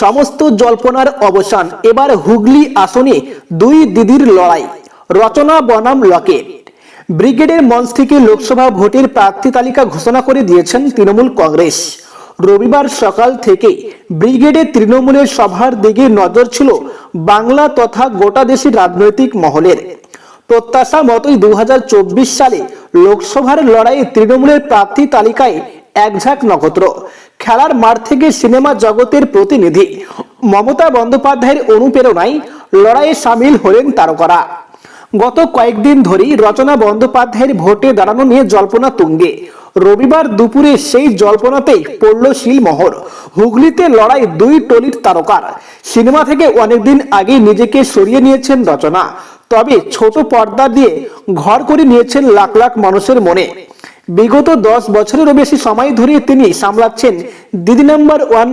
সমস্ত জল্পনার অবসান। এবার হুগলি আসনে দুই দিদির লড়াই। রচনা, বনাম লকেট ব্রিগেডের মঞ্চ থেকে লোকসভা ভোটের প্রার্থী তালিকা ঘোষণা করে দিয়েছেন তৃণমূল কংগ্রেস। রবিবার সকাল থেকে ব্রিগেডে তৃণমূলের সভার দিকে নজর ছিল বাংলা তথা গোটা দেশের রাজনৈতিক মহলের। প্রত্যাশা মতোই দু হাজার চব্বিশ সালে লোকসভার লড়াইয়ে তৃণমূলের প্রার্থী তালিকায় একঝাঁক নক্ষত্র। খেলার মাঠ থেকে সিনেমা জগতের প্রতিনিধি মমতা বন্দ্যোপাধ্যায়ের অনুপ্রেরণায় লড়াইয়ে সামিল হলেন তারকারা। গত কয়েকদিন ধরেই রচনা বন্দ্যোপাধ্যায়ের ভোটে দাঁড়ানো নিয়ে জল্পনা তুঙ্গে। রবিবার দুপুরে সেই জল্পনাতেই পড়ল শিলমোহর। হুগলিতে লড়াই দুই টলির তারকার। সিনেমা থেকে অনেকদিন আগে নিজেকে সরিয়ে নিয়েছেন রচনা। তবে ছোট পর্দা দিয়ে ঘর করে নিয়েছেন লাখ লাখ মানুষের মনে। বিগত দশ বছরেরও বেশি সময় ধরে তিনি সামলাচ্ছেন দিদি নাম্বার ওয়ান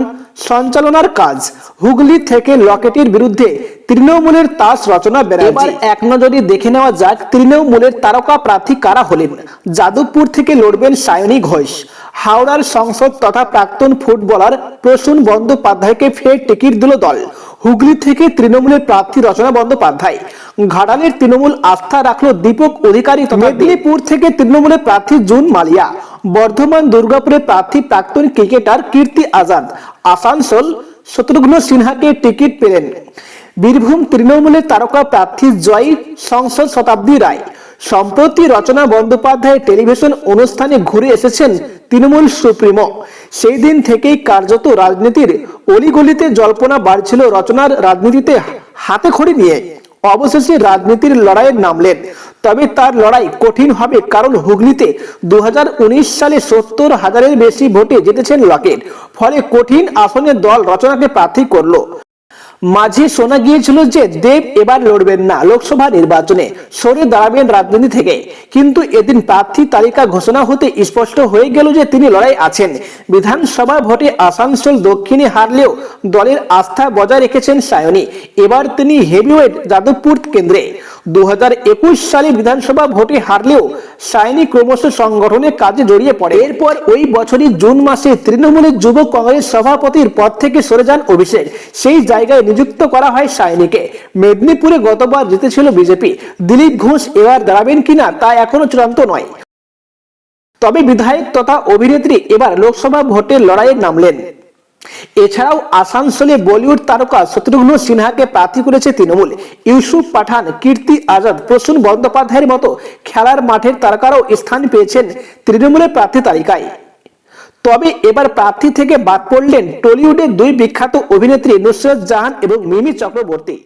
সঞ্চালনার কাজ। হুগলি থেকে লকেটের বিরুদ্ধে তৃণমূলের তাস রচনা এবার এক নজরে দেখে নেওয়া যাক তৃণমূলের তারকা প্রার্থী কারা হলেন। যাদবপুর থেকে লড়বেন সায়নী ঘোষ। হাওড়ার সংসদ তথা প্রাক্তন ফুটবলার প্রসূন বন্দ্যোপাধ্যায়কে ফের টিকিট দিল দল। হুগলি থেকে তৃণমূলের প্রার্থী রচনা বন্দ্যোপাধ্যায়। ঘাটালের তৃণমূল আস্থা রাখল দীপক অধিকারী মেদিনীপুর থেকে তৃণমূলের প্রার্থী জুন মালিয়া। বর্ধমান দুর্গাপুরের প্রার্থী প্রাক্তন ক্রিকেটার কীর্তি আজাদ। আসানসোল শত্রুঘ্ন সিনহাকে টিকিট পেলেন। বীরভূম তৃণমূলের তারকা প্রার্থী জয়ী সংসদ শতাব্দী রায়। সম্প্রতি রচনা বন্দ্যোপাধ্যায় টেলিভিশন অনুষ্ঠানে ঘুরে এসেছেন তৃণমূল সুপ্রিমো। সেই দিন থেকেই কার্যত রাজনীতির অলিগলিতে জল্পনা বাড়ছিল রচনার রাজনীতিতে হাতে খড়ি নিয়ে। অবশেষে রাজনীতির লড়াইয়ে নামলেন তবে তার লড়াই কঠিন হবে কারণ হুগলিতে দু হাজার উনিশ সালে সত্তর হাজারের বেশি ভোটে জিতেছেন লকেট। ফলে কঠিন আসনে দল রচনাকে প্রার্থী করল। মাঝে শোনা গিয়েছিল যে দেব এবার লড়বেন না লোকসভা নির্বাচনে। সরে দাঁড়াবেন রাজনীতি থেকে। কিন্তু এদিন প্রার্থী তালিকা ঘোষণা হতে স্পষ্ট হয়ে গেল যে তিনি লড়াই আছেন। বিধানসভা ভোটে আসানসোল দক্ষিণে হারলেও দলের আস্থা বজায় রেখেছেন সায়নী। এবার তিনি হেভিওয়েট যাদবপুর কেন্দ্রে। দু সালে বিধানসভা ভোটে হারলেও সায়নী ক্রমশ সংগঠনের কাজে জড়িয়ে পড়ে। এরপর ওই বছরই জুন মাসে তৃণমূলের যুব কংগ্রেস সভাপতির পদ থেকে সরে যান অভিষেক। সেই জায়গায় নিযুক্ত করা হয় সায়নীকে। মেদিনীপুরে গতবার জিতেছিল বিজেপি। দিলীপ ঘোষ এবার দাঁড়াবেন কিনা তা এখনও চূড়ান্ত নয়। তবে বিধায়ক তথা অভিনেত্রী এবার লোকসভা ভোটের লড়াইয়ে নামলেন। এছাড়াও আসানসোলে বলিউড তারকা শত্রুঘ্ন সিনহাকে প্রার্থী করেছে তৃণমূল। ইউসুফ পাঠান, কীর্তি আজাদ, প্রসূন বন্দ্যোপাধ্যায়ের মতো খেলার মাঠের তারকারাও স্থান পেয়েছেন তৃণমূলের প্রার্থী তালিকায়। তবে এবার প্রার্থী থেকে বাদ পড়লেন টলিউডের দুই বিখ্যাত অভিনেত্রী নুসরত জাহান এবং মিমি চক্রবর্তী।